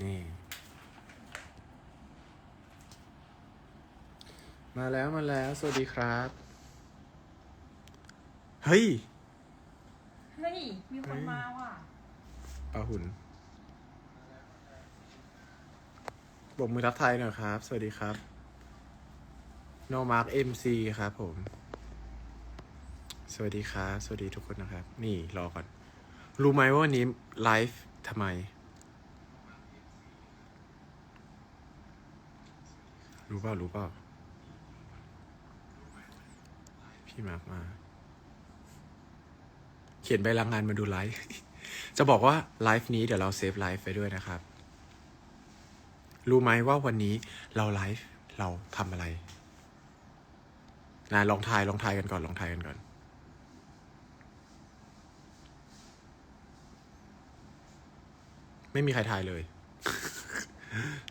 นี่ มาแล้วมาแล้ว สวัสดีครับ เฮ้ย เฮ้ย มีคนมาว่ะปาหุ่นบอกมือทักทายหน่อยครับ สวัสดีครับ โนมาร์กเอ็มซีครับผม สวัสดีครับ สวัสดีทุกคนนะครับ นี่รอก่อน รู้ไหมว่าวันนี้ไลฟ์ทำไม รู้เปล่ารู้เปล่าพี่มาร์กมา เขียนใบลางงานมาดูไลฟ์ จะบอกว่าไลฟ์นี้เดี๋ยวเราเซฟไลฟ์ไปด้วยนะครับ รู้ไหมว่าวันนี้เราไลฟ์เราทำอะไรนะลองทายลองทายกันก่อนลองทายกันก่อนไม่มีใครทายเลย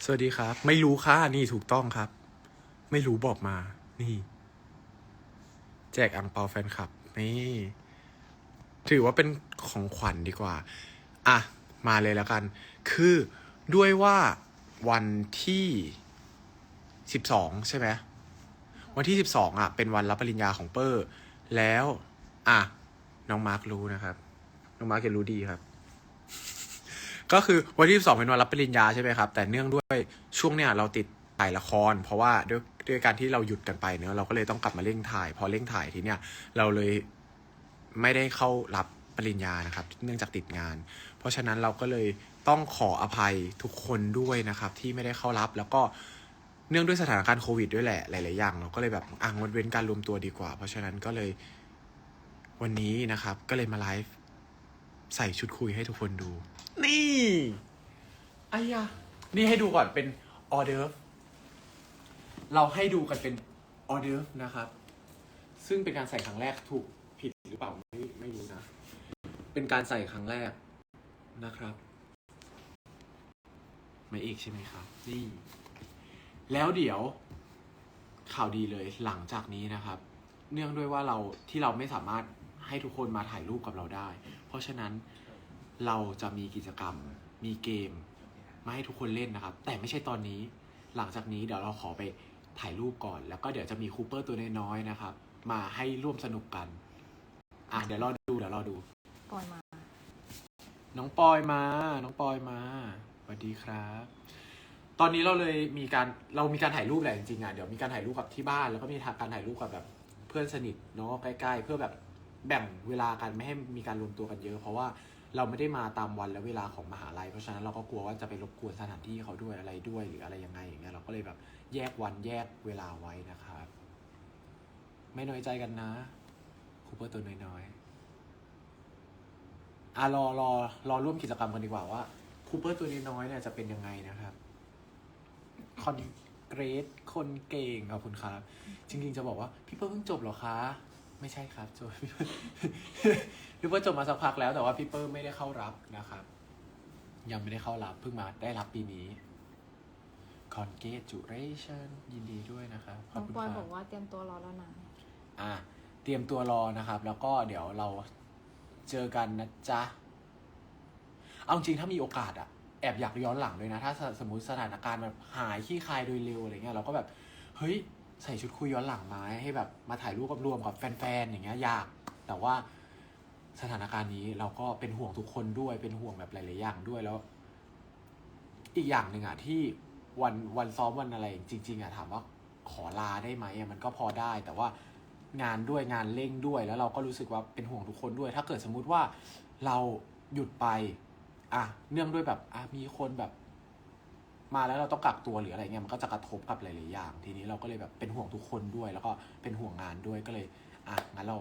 สวัสดีครับ ไม่รู้ค่ะนี่ถูกต้องครับ ไม่รู้บอกมา นี่ แจกอังเปาแฟนคลับ นี่ ถือว่าเป็นของขวัญดีกว่า อะ มาเลยแล้วกัน คือด้วยว่าวันที่สิบสองใช่ไหมวันที่สิบสองอะ เป็นวันรับปริญญาของเปอร์ แล้ว อะ น้องมาร์ครู้นะครับ น้องมาร์คจะรู้ดีครับ ก็คือวันที่สองเป็นวันรับปริญญาใช่ไหมครับ แต่เนื่องด้วยช่วงเนี้ยเราติดถ่ายละคร เพราะว่าด้วยด้วยการที่เราหยุดกันไปเนอะเราก็เลยต้องกลับมาเร่งถ่าย พอเร่งถ่ายทีเนี้ยเราเลยไม่ได้เข้ารับปริญญานะครับ เนื่องจากติดงาน เพราะฉะนั้นเราก็เลยต้องขออภัยทุกคนด้วยนะครับ ที่ไม่ได้เข้ารับแล้วก็เนื่องด้วยสถานการณ์โควิดด้วยแหละหลาย ๆ อย่างเราก็เลยแบบอ่างดเว้นการรวมตัวดีกว่า เพราะฉะนั้นก็เลยวันนี้นะครับก็เลยมาไลฟ์ ใส่ชุดคุยให้ทุกคนดู นี่ไอ้ยะนี่ให้ดูก่อนเป็นออเดอร์ฟเราให้ดูกันเป็นออเดอร์ฟนะครับ ซึ่งเป็นการใส่ครั้งแรกถูกผิดหรือเปล่าไม่ไม่รู้นะ เป็นการใส่ครั้งแรกนะครับไม่เอกใช่ไหมครับ นี่ แล้วเดี๋ยวข่าวดีเลยหลังจากนี้นะครับ เนื่องด้วยว่าเราที่เราไม่สามารถให้ทุกคนมาถ่ายรูปกับเราได้ เพราะฉะนั้นเราจะมีกิจกรรมมีเกมมาให้ทุกคนเล่นนะครับ แต่ไม่ใช่ตอนนี้ หลังจากนี้เดี๋ยวเราขอไปถ่ายรูปก่อน แล้วก็เดี๋ยวจะมีคูเปอร์ตัวน้อยๆนะครับ มาให้ร่วมสนุกกัน อะเดี๋ยวรอดูเดี๋ยวรอดูก่อนมา น้องปอยมา น้องปอยมาสวัสดีครับ ตอนนี้เราเลยมีการเรามีการถ่ายรูปแหละจริงๆอะเดี๋ยวมีการถ่ายรูปกับที่บ้าน แล้วก็มีการถ่ายรูปกับแบบเพื่อนสนิทเนาะใกล้ๆ เพื่อแบบ แบ่งเวลากันไม่ให้มีการรวมตัวกันเยอะ เพราะว่าเราไม่ได้มาตามวันและเวลาของมหาลัย เพราะฉะนั้นเราก็กลัวว่าจะไปรบกวนสถานที่เขาด้วยอะไรด้วย หรืออะไรยังไงอย่างเงี้ยเราก็เลยแบบแยกวันแยกเวลาไว้นะครับไม่น้อยใจกันนะคูเปอร์ตัวน้อยๆอะรอรอรอร่วมกิจกรรมกันดีกว่าว่าคูเปอร์ตัวน้อยๆเนี่ยจะเป็นยังไงนะครับคอนเกรดคนเก่งขอบคุณครับ จริงๆจะบอกว่า พี่เปิ้ลเพิ่งจบเหรอคะ ไม่ใช่ครับจบพี่เปิ้ลพี่เปิ้ลจบมาสักพักแล้วแต่ว่าพี่เปิ้ลไม่ได้เข้ารับนะครับ ยังไม่ได้เข้ารับเพิ่งมาได้รับปีนี้ congratulation ยินดีด้วยนะครับขน้อบองคุณปอยครับบอกว่าเตรียมตัวรอแล้วนะ อะเตรียมตัวรอนะครับ แล้วก็เดี๋ยวเราเจอกันนะจ๊ะ เอาจริงถ้ามีโอกาสอะแอบอยากย้อนหลังด้วยนะ ถ้าสมมติสถานการณ์แบบหายขี้คายโดยเร็วอะไรเงี้ยเราก็แบบ เฮ้ย ใส่ชุดคุยย้อนหลังมาให้แบบมาถ่ายรูปกับรวมกับแฟนๆอย่างเงี้ยอยาก แต่ว่าสถานการณ์นี้เราก็เป็นห่วงทุกคนด้วยเป็นห่วงแบบหลายๆอย่างด้วยแล้ว อีกอย่างหนึ่งอะที่วันวันซ้อมวันอะไร จริง ๆอะถามว่าขอลาได้ไหมอะมันก็พอได้ แต่ว่างานด้วยงานเร่งด้วย แล้วเราก็รู้สึกว่าเป็นห่วงทุกคนด้วย ถ้าเกิดสมมุติว่าเราหยุดไป อะเนื่องด้วยแบบอะมีคนแบบ มาแล้วเราต้องกักตัวหรืออะไรเงี้ยมันก็จะกระทบกับหลายๆอย่าง ทีนี้เราก็เลยแบบเป็นห่วงทุกคนด้วย แล้วก็เป็นห่วงงานด้วยก็เลยอะงั้นเรา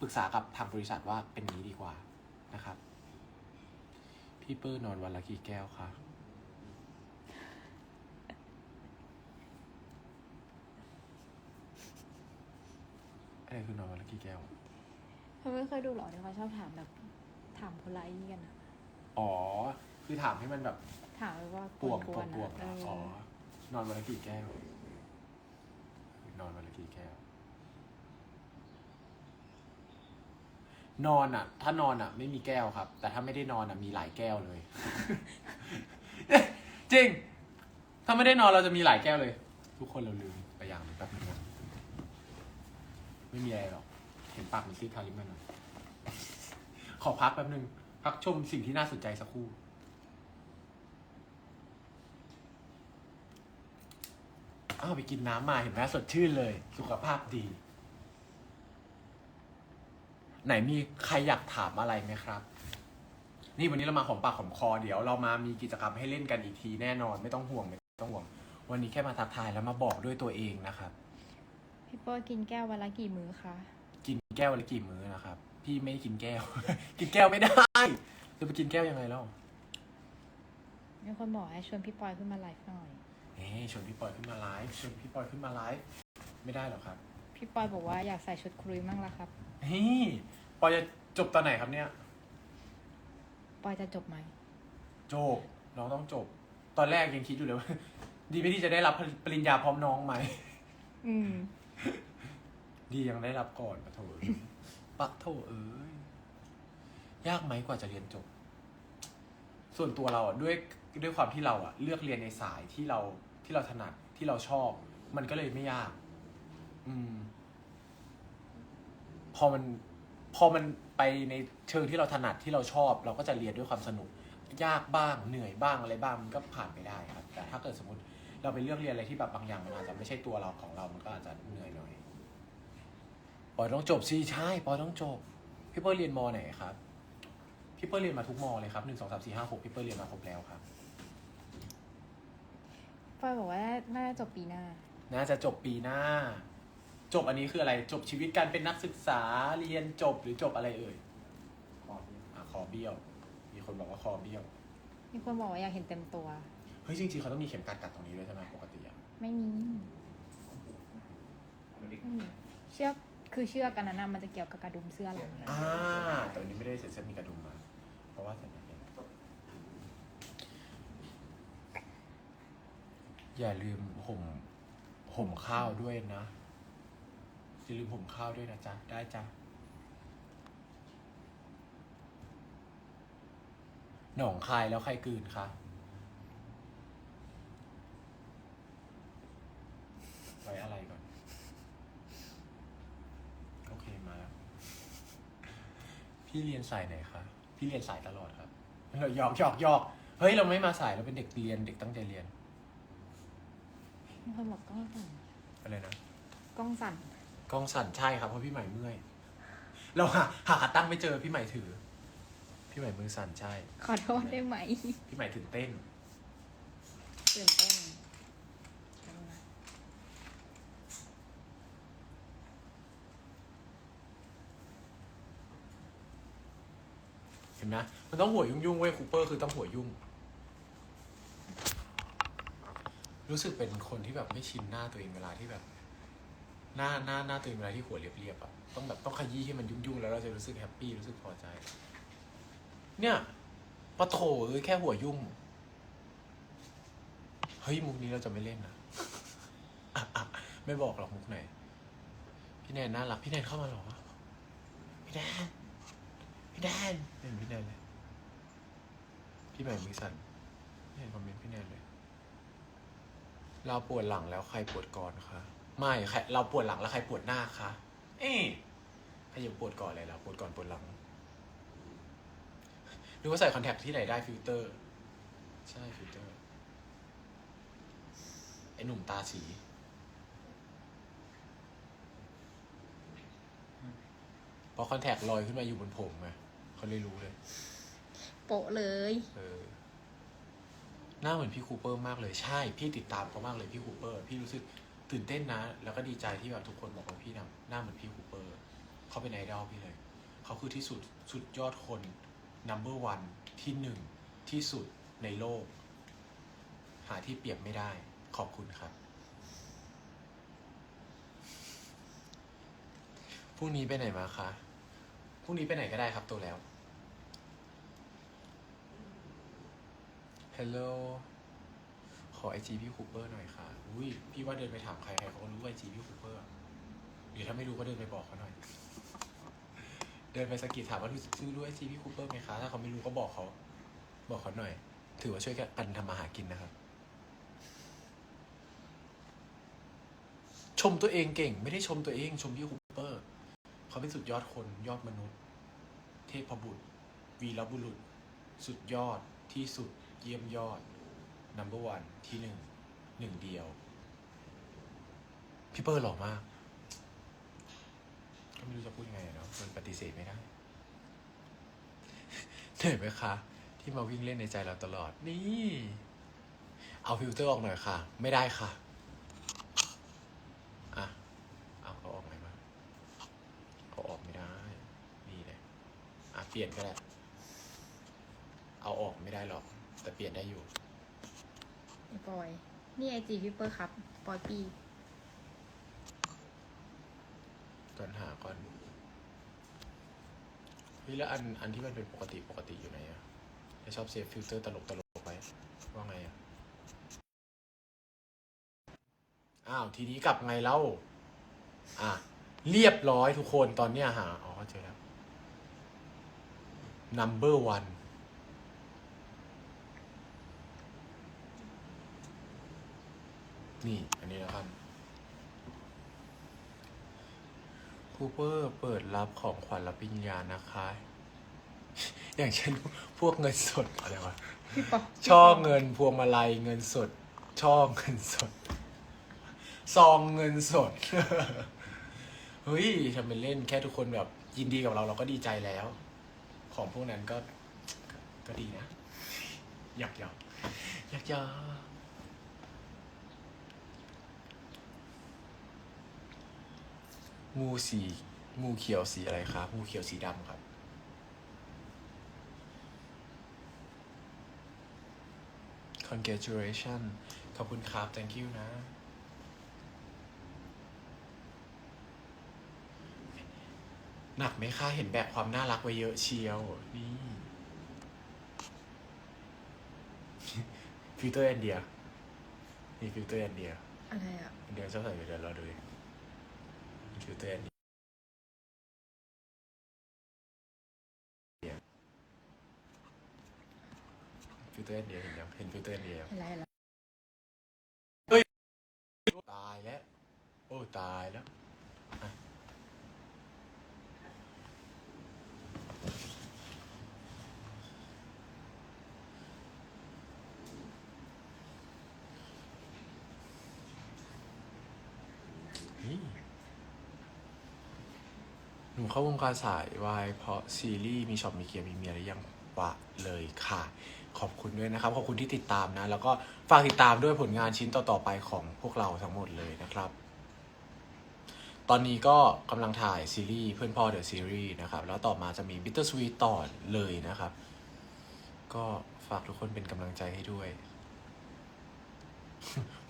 ปรึกษากับทางบริษัทว่าเป็นนี้ดีกว่านะครับ พี่เปิ้ลนอนวันละกี่แก้วคะอะไรคือนอนวันละกี่แก้วเธอไม่เคยดูหรอที่เขาชอบถามแบบถามคนละไอ้นี่กันอะอ๋อ คือถามให้มันแบบ ถามแบบว่าปวกปววนงๆป่วงอะๆเออ๋อ นอนวันละกี่แก้ว นอนวันละกี่แก้ว นอนอะ ถ้านอนอะ ไม่มีแก้วครับ แต่ถ้าไม่ได้นอนอะ มีหลายแก้วเลย จริง ถ้าไม่ได้นอนเราจะมีหลายแก้วเลย ทุกคนเราลืมไปอย่างนึงแป๊บนึงนะไม่มีอะไรหรอก เห็นปากมันซีดทาลิมันหน่อยขอพักแป๊บนึง พักชมสิ่งที่น่าสนใจสักครู่ อ้าวไปกินน้ำมาเห็นไหมสดชื่นเลย สุขภาพดี ไหนมีใครอยากถามอะไรไหมครับ นี่วันนี้เรามาของปากของคอเดี๋ยวเรามามีกิจกรรมให้เล่นกันอีกทีแน่นอน ไม่ต้องห่วงไม่ต้องห่วง วันนี้แค่มาทักทายแล้วมาบอกด้วยตัวเองนะครับ พี่โป้กินแก้ววันละกี่มื้อคะ กินแก้วละกี่มื้อนะครับ พี่ไม่ได้กินแก้ว กินแก้วไม่ได้จะไปกินแก้วยังไงแล้วมีคนบอกให้ชวนพี่ปอยขึ้นมาไลฟ์หน่อย เฮ้ชวนพี่ปอยขึ้นมาไลฟ์ชวนพี่ปอยขึ้นมาไลฟ์ไม่ได้หรอกครับพี่ปอยบอกว่าอยากใส่ชุดครุยมั่งละครับเฮ้ยปอยจะจบตอนไหนครับเนี่ย ปอยจะจบไหมจบน้องต้องจบ ตอนแรกยังคิดอยู่เลยว่า ดีไม่ดีจะได้รับปริญญาพร้อมน้องไหมอืม ดียังได้รับก่อนปะโถเอ้ยปะโถเอ้ยยากไหมกว่าจะเรียนจบ ส่วนตัวเราอะด้วยด้วยความที่เราอะ เลือกเรียนในสายที่เรา ที่เราถนัดที่เราชอบ มันก็เลยไม่ยาก อืม พอมันพอมันไปในเชิงที่เราถนัดที่เราชอบ เราก็จะเรียนด้วยความสนุก ยากบ้างเหนื่อยบ้างอะไรบ้างมันก็ผ่านไปได้ครับ แต่ถ้าเกิดสมมติเราไปเลือกเรียนอะไรที่แบบบางอย่างมันอาจจะไม่ใช่ตัวเราของเรา มันก็อาจจะเหนื่อยหน่อยปอยต้องจบสิใช่ปอยต้องจบพี่เปิ้ลเรียนมอไหนครับพี่เปิ้ลเรียนมาทุกมอเลยครับหนึ่งสองสามสี่ห้าหกพี่เปิ้ลเรียนมาครบแล้วครับ ปอยบอกว่าน่าจะจบปีหน้า น่าจะจบปีหน้า จบอันนี้คืออะไร จบชีวิตการเป็นนักศึกษาเรียนจบหรือจบอะไรเอ่ยอะคอเบี้ยว มีคนบอกว่าคอเบี้ยว มีคนบอกว่าอยากเห็นเต็มตัว เฮ้ยจริงๆเขาต้องมีเข็มกัดกัดตรงนี้ด้วยใช่ไหมปกติอะไม่มีไม่มีเชือกคือเชือกกันนั้นนะมันจะเกี่ยวกับกระดุมเสื้อเราอ่าแต่วันนี้ไม่ได้เสร็จเส้นมีกระดุมมา เพราะว่าใส่ไม่เป็น อย่าลืมห่มห่มข้าวด้วยนะอย่าลืมห่มข้าวด้วยนะจ๊ะ ได้จ้ะหนองคายแล้วใครกืนคะไว้อะไรก่อน โอเคมาแล้ว พี่เรียนสายไหนคะ พี่เรียนสายตลอดครับหยอกหยอกหยอกเฮ้ย เราไม่มาสายเราเป็นเด็กเรียนเด็กตั้งใจเรียน มีคนบอกกล้องสั่นอะไรนะกล้องสั่นกล้องสั่นใช่ครับเพราะพี่ใหม่เมื่อย เราหาหาขาตั้งไม่เจอพี่ใหม่ถือ พี่ใหม่มือสั่นใช่ ขอโทษได้ไหมพี่ใหม่ตื่นเต้น ตื่นเต้นเห็นไหมมันต้องหัวยุ่งยุ่งๆเว้ยคูเปอร์คือต้องหัวยุ่ง รู้สึกเป็นคนที่แบบไม่ชินหน้าตัวเองเวลาที่แบบ หน้าหน้าหน้าตัวเองเวลาที่หัวเรียบๆอะต้องแบบต้องขยี้ให้มันยุ่งๆแล้วเราจะรู้สึกแฮปปี้รู้สึกพอใจ เนี่ยปะโถเอ้ยแค่หัวยุ่ง เฮ้ยมุกนี้เราจะไม่เล่นนะอะอะไม่บอกหรอกมุกไหน พี่แนนน่ารักพี่แนนเข้ามาหรอพี่แนนพี่แนนเห็นพี่แนนเลย พี่ใหม่มือสั่นไม่เห็นคอมเมนต์พี่แนนเลย เราปวดหลังแล้วใครปวดก่อนคะไม่ใครเราปวดหลังแล้วใครปวดหน้าคะเอ๊ะใครยังปวดก่อนเลยเราปวดก่อนปวดหลังหรือว่าใส่คอนแทคที่ไหนได้ฟิลเตอร์ ใช่ฟิลเตอร์ไอหนุ่มตาสีเพราะคอนแทคลอยขึ้นมาอยู่บนผมไงเขาเลยรู้เลย โปะเลย เออ หน้าเหมือนพี่คูเปอร์มากเลยใช่ พี่ติดตามเขามากเลยพี่คูเปอร์ พี่รู้สึกตื่นเต้นนะ แล้วก็ดีใจที่แบบทุกคนบอกว่าพี่นะหน้าเหมือนพี่คูเปอร์เขาเป็นไอดอลพี่เลยเขาคือที่สุดสุดยอดคน number one ที่หนึ่งที่สุดในโลก หาที่เปรียบไม่ได้ขอบคุณครับพรุ่งนี้ไปไหนมาคะพรุ่งนี้ไปไหนก็ได้ครับตัวแล้ว ฮัลโหลขอไอจีพี่คูเปอร์หน่อยค่ะ อุ้ย พี่ว่าเดินไปถามใครใครเขาก็รู้ไอจีพี่คูเปอร์หรือถ้าไม่รู้ก็เดินไปบอกเขาหน่อย เดินไปสกิดถามว่ารู้รู้รู้ไอจีพี่คูเปอร์ไหมคะ ถ้าเขาไม่รู้ก็บอกเขา บอกเขาหน่อย ถือว่าช่วยกันทำมาหากินนะครับ ชมตัวเองเก่ง ไม่ได้ชมตัวเองชมพี่คูเปอร์ เขาเป็นสุดยอดคนยอดมนุษย์ เทพบุตรวีรบุรุษ สุดยอดที่สุด เยี่ยมยอดนัมเบอร์วันที่หนึ่งหนึ่งเดียว พี่เปอร์หล่อมาก ก็ไม่รู้จะพูดยังไงเนาะมันปฏิเสธไม่ได้เหนื่อยไหมคะ ที่มาวิ่งเล่นในใจเราตลอด นี่ เอาฟิลเตอร์ออกหน่อยค่ะ ไม่ได้ค่ะอะเอาเอาออกไหนมาเอาออกไม่ได้ นี่เลยอะเปลี่ยนก็ได้เอาออกไม่ได้หรอก แต่เปลี่ยนได้อยู่ไอ้ปอย นี่ไอจีพี่เปอร์ครับ ปอยปีก่อนหาก่อนเฮ้ยแล้วอันอันที่มันเป็นปกติปกติอยู่ไหนอะจะชอบเซฟฟิลเตอร์ตลกตลกไว้ว่าไงอะอ้าวทีนี้กลับไงเล่าอะ เรียบร้อยทุกคนตอนเนี้ยหาอ๋อเจอแล้ว number one นี่ อันนี้แล้วกันคูเปอร์เปิดรับของขวัญรับปริญญานะคะ อย่างเช่นพวกเงินสดอะไรวะพี่ปอช่อเงินพวงมาลัยเงินสด ช่อเงินสด ซองเงินสด เฮ้ยทำเป็นเล่นแค่ทุกคนแบบ ยินดีกับเราเราก็ดีใจแล้ว ของพวกนั้นก็ก็ดีนะ อยากยอกอยากยอก งูสีงูเขียวสีอะไรครับงูเขียวสีดำครับ congratulation ขอบคุณครับ thank you นะ หนักไหมคะเห็นแบบความน่ารักไว้เยอะเชียว นี่ฟิลเตอร์แอนเดียนี่ฟิลเตอร์แอนเดียอะไรอะแอนเดียชอบใส่เดี๋ยวเราดูดิฟิลเต อร์แอนเดียฟิลเตอร์แอนเดียเห็นยังเห็นฟิลเตอร์แอนเดียยังอะไรล่ะตายแล้ว โอ้ตายแล้ว เข้าวงการสายวายเพราะซีรีส์มีช็อปมีเกียร์มีเมียหรือยังวะเลยค่ะ ขอบคุณด้วยนะครับ ขอบคุณที่ติดตามนะ แล้วก็ฝากติดตามด้วยผลงานชิ้นต่อๆไปของพวกเราทั้งหมดเลยนะครับ ตอนนี้ก็กำลังถ่ายซีรีส์เพื่อนพ่อเดอะซีรีส์นะครับ แล้วต่อมาจะมี Bitter Sweet ต่อเลยนะครับ ก็ฝากทุกคนเป็นกำลังใจให้ด้วย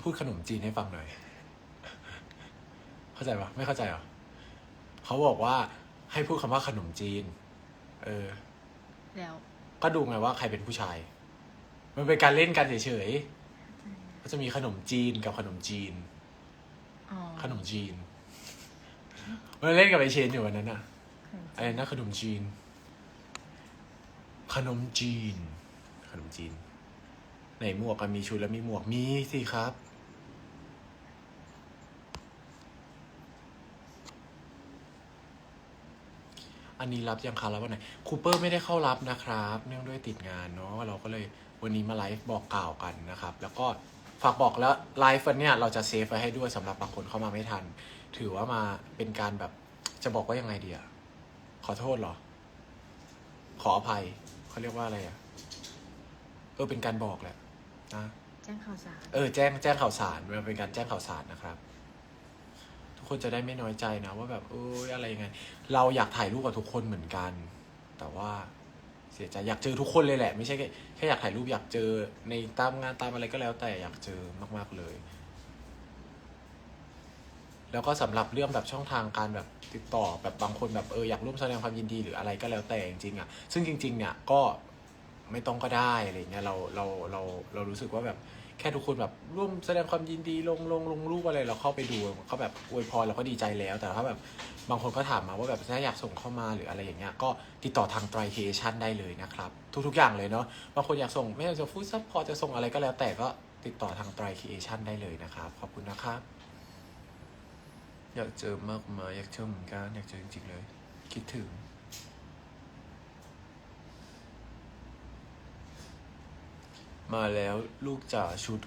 พูดขนมจีนให้ฟังหน่อย เข้าใจปะไม่เข้าใจหรอเขาบอกว่า ให้พูดคำว่าขนมจีน เออ แล้วก็ดูไงว่าใครเป็นผู้ชาย มันเป็นการเล่นกันเฉยๆ ก็จะมีขนมจีนกับขนมจีน อ๋อขนมจีน มันเล่นกับไอเชนอยู่วันนั้นอะขนมอะไรนะขนมจีน ขนมจีน ขนมจีน ไหนหมวกกันมีชุดแล้วมีหมวก มีสิครับ อันนี้รับยังคะรับวันไหนคูเปอร์ไม่ได้เข้ารับนะครับ เนื่องด้วยติดงานเนาะเราก็เลยวันนี้มาไลฟ์บอกกล่าวกันนะครับ แล้วก็ฝากบอกแล้วไลฟ์วันเนี้ยเราจะเซฟไว้ให้ด้วยสำหรับบางคนเข้ามาไม่ทัน ถือว่ามาเป็นการแบบจะบอกว่ายังไงดีอะขอโทษเหรอ ขออภัยเขาเรียกว่าอะไรอะเออเป็นการบอกแหละนะแจ้งข่าวสาร เออแจ้งแจ้งข่าวสารมันเป็นการแจ้งข่าวสารนะครับทุก คนจะได้ไม่น้อยใจนะ ว่าแบบเอออะไรยังไง เราอยากถ่ายรูปกับทุกคนเหมือนกัน แต่ว่าเสียใจอยากเจอทุกคนเลยแหละ ไม่ใช่แค่แค่อยากถ่ายรูปอยากเจอในตามงานตามอะไรก็แล้วแต่อยากเจอมาก ๆเลย แล้วก็สำหรับเรื่องแบบช่องทางการแบบติดต่อแบบบางคนแบบเอออยากร่วมแสดงความยินดีหรืออะไรก็แล้วแต่จริงๆอะซึ่งจริง ๆ เนี่ยก็ ไม่ต้องก็ได้อะไรเงี้ยเราเราเราเรารู้สึกว่าแบบแค่ทุกคนแบบร่วมแสดงความยินดีลงลงลงรูปอะไรเราเข้าไปดูก็แบบอวยพรเราก็ดีใจแล้ว แต่ถ้าแบบบางคนก็ถามมาว่าแบบถ้าอยากส่งเข้ามาหรืออะไรอย่างเงี้ยก็ติดต่อทางไตรเคชันได้เลยนะครับ ทุกๆอย่างเลยเนาะบางคนอยากส่งไม่อยาจะฟูดซัพพอร์ตจะส่งอะไรก็แล้วแต่ก็ติดต่อทางไตรเคชันได้เลยนะครับขอบคุณนะครับอยากเจอมากมายอยากเจอเหมือนกันอยากเจอจริงๆเลย คิดถึง มาแล้วลูกจ๋าชุด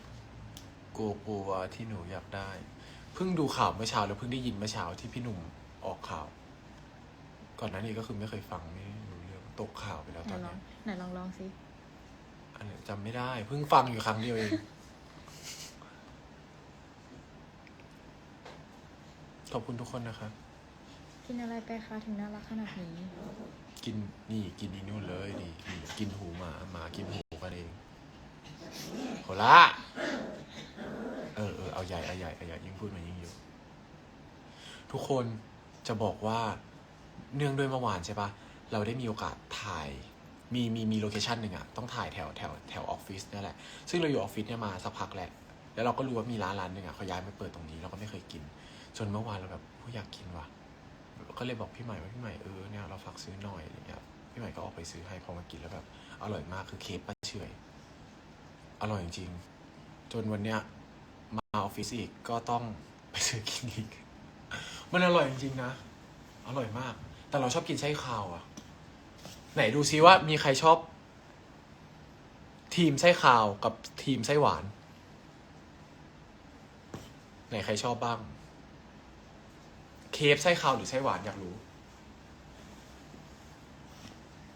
โกโกวาที่หนูอยากได้ เพิ่งดูข่าวเมื่อเช้าแล้วเพิ่งได้ยินเมื่อเช้าที่พี่หนุ่มออกข่าว ก่อนหน้านี้ก็คือไม่เคยฟังไม่รู้เรื่องตกข่าวไปแล้วไหนตอนลอเนี้งยไหนลองลองสิอันนี้จำไม่ได้ เพิ่งฟังอยู่ครั้งเดียวเอง ขอบคุณทุกคนนะครับกินอะไรไปคะถึงน่ารักขนาดนี้ กินนี่กินอีนู่นเลยนี่นี่กินหูหมาหมากินหูกันเอง โคละเออเออเอาใหญ่เอาใหญ่เอาใหญ่ยิ่งพูดมันยิ่งเยอะทุกคนจะบอกว่าเนื่องด้วยเมื่อวานใช่ปะเราได้มีโอกาสถ่ายมีมีมีโลเคชันหนึ่งอะต้องถ่ายแถวแถวแถวออฟฟิศนี่แหละ ซึ่งเราอยู่ออฟฟิศเนี่ยมาสักพักแหละ แล้วเราก็รู้ว่ามีร้านร้านหนึ่งอะเขาย้ายมาเปิดตรงนี้เราก็ไม่เคยกิน จนเมื่อวานเราแบบผู้อยากกินว่ะก็เลยบอกพี่ใหม่ว่าพี่ใหม่เออเนี่ยเราฝากซื้อหน่อยอะไรเงี้ยพี่ใหม่ก็ออกไปซื้อให้พอมากินแล้วแบบอร่อยมากคือเคฟป้าเฉย อร่อยจริงๆจนวันเนี้ยมาออฟฟิศอีกก็ต้องไปซื้อกินอีก มันอร่อยจริงๆนะ อร่อยมาก แต่เราชอบกินไส้คาวอะไหนดูซิว่ามีใครชอบ ทีมไส้คาวกับทีมไส้หวาน ไหนใครชอบบ้าง เคฟไส้คาวหรือไส้หวานอยากรู้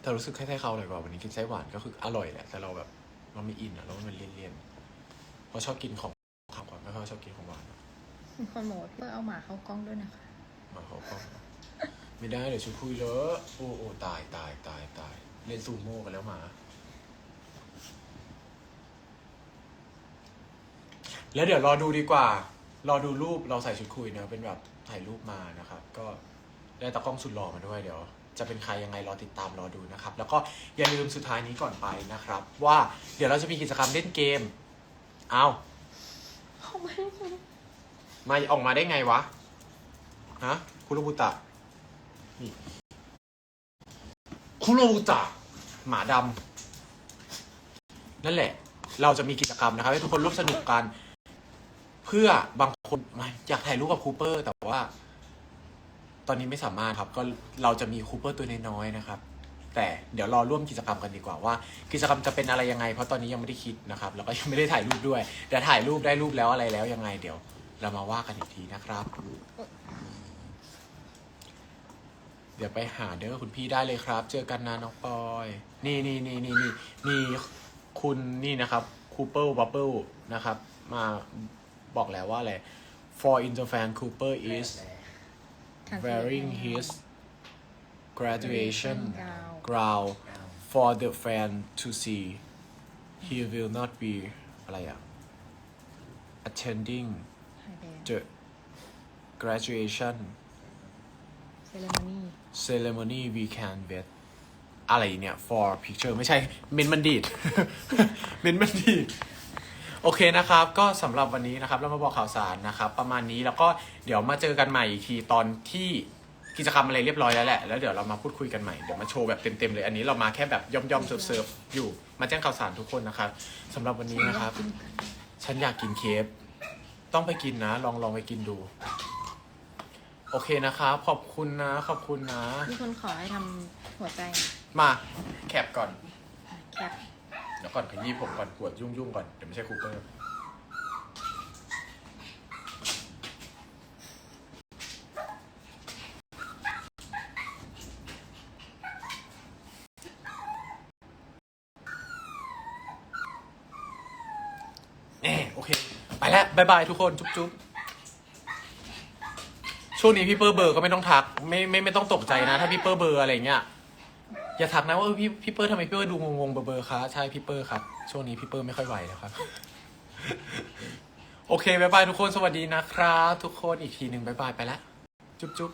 แต่รู้สึกแค่ไส้คาวอร่อยกว่าวันนี้กินไส้หวานก็คืออร่อยแหละแต่เราแบบ เราไม่อินอะแล้วมันเลี่ยนๆเพราะชอบกินของขาวกว่าไม่ค่อยชอบกินของหวานอะมีคนบอกว่าพี่เปิ้ลเอาหมาเข้ากล้องด้วยนะคะ มาเขาก็ไม่ได้เดี๋ยวชุดคุยเลอะโอ้โอ้ตายตายตายตายเล่นซูโม่กันแล้วหมา แล้วเดี๋ยวรอดูดีกว่า รอดูรูปเราใส่ชุดคุยเนอะเป็นแบบถ่ายรูปมานะครับ ก็ได้ตากล้องสุดหล่อมาด้วยเดี๋ยว จะเป็นใครยังไงรอติดตามรอดูนะครับ แล้วก็อย่าลืมสุดท้ายนี้ก่อนไปนะครับ ว่าเดี๋ยวเราจะมีกิจกรรมเล่นเกม เอามาออกมาได้ไงวะฮะคุโรบุตะนี่คุโรบุตะหมาดำนั่นแหละ เราจะมีกิจกรรมนะครับ ให้ทุกคนร่วมสนุกกัน เพื่อบางคนไม่อยากถ่ายรูปกับคูเปอร์ แต่ว่า ตอนนี้ไม่สามารถครับก็เราจะมีคูเปอร์ตัวน้อยๆนะครับ แต่เดี๋ยวรอร่วมกิจกรรมกันดีกว่าว่า กิจกรรมจะเป็นอะไรยังไง เพราะตอนนี้ยังไม่ได้คิดนะครับแล้วก็ยังไม่ได้ถ่ายรูปด้วยเดี๋ยวถ่ายรูปได้รูปแล้วอะไรแล้วยังไงเดี๋ยว เรามาว่ากันอีกทีนะครับ เดี๋ยวไปหาเด้อคุณพี่ได้เลยครับ เจอกันนะน้องปอย นี่นี่นี่นี่นี่มีคุณนี่นะครับคูเปอร์บับเบิลนะครับ มาบอกแล้วว่าอะไร for interfan Cooper is wearing his graduation gown for the fan to see he will not be อะไรอะ attending ไฮแดน the graduation เซเลมอนี่ ceremony we can wait อะไรเนี่ย for picture ไม่ใช่ เมนมันดีด เมนมันดีด โอเคนะครับ ก็สำหรับวันนี้นะครับเรามาบอกข่าวสารนะครับ ประมาณนี้แล้วก็เดี๋ยวมาเจอกันใหม่อีกทีตอนที่กิจกรรมอะไรเรียบร้อยแล้วแหละ แล้วเดี๋ยวเรามาพูดคุยกันใหม่ เดี๋ยวมาโชว์แบบเต็มๆเลย อันนี้เรามาแค่แบบย่อมๆเซิร์ฟๆอยู่ มาแจ้งข่าวสารทุกคนนะครับสำหรับวันนี้นะครับ ฉันอยากกินเคฟต้องไปกินนะ ลองลองไปกินดู โอเคนะครับ ขอบคุณนะ ขอบคุณนะ มีคนขอให้ทำหัวใจ มาแคปก่อน แคปเดี๋ยวก่อนขยี้ผมก่อนปวดยุ่งยุ่งๆก่อน เดี๋ยวไม่ใช่คูเปอร์เออโอเค ไปแล้วบายบายทุกคนจุ๊บจุ๊บช่วงนี้พี่เปอร์เบอร์ก็ไม่ต้องทัก ไม่ไม่ไม่ต้องตกใจนะ ถ้าพี่เปอร์เบอร์อะไรเงี้ย อย่าทักนะว่าเออพี่พี่เปิ้ลทำไมพี่เปิ้ลดูงงๆเบอร์ๆคะใช่พี่เปิ้ลครับ ช่วงนี้พี่เปิ้ลไม่ค่อยไหวแล้วครับ โอเคบายบายทุกคนสวัสดีนะครับ ทุกคนอีกทีหนึ่งบายบายไปแล้ว จุ๊บจุ๊บ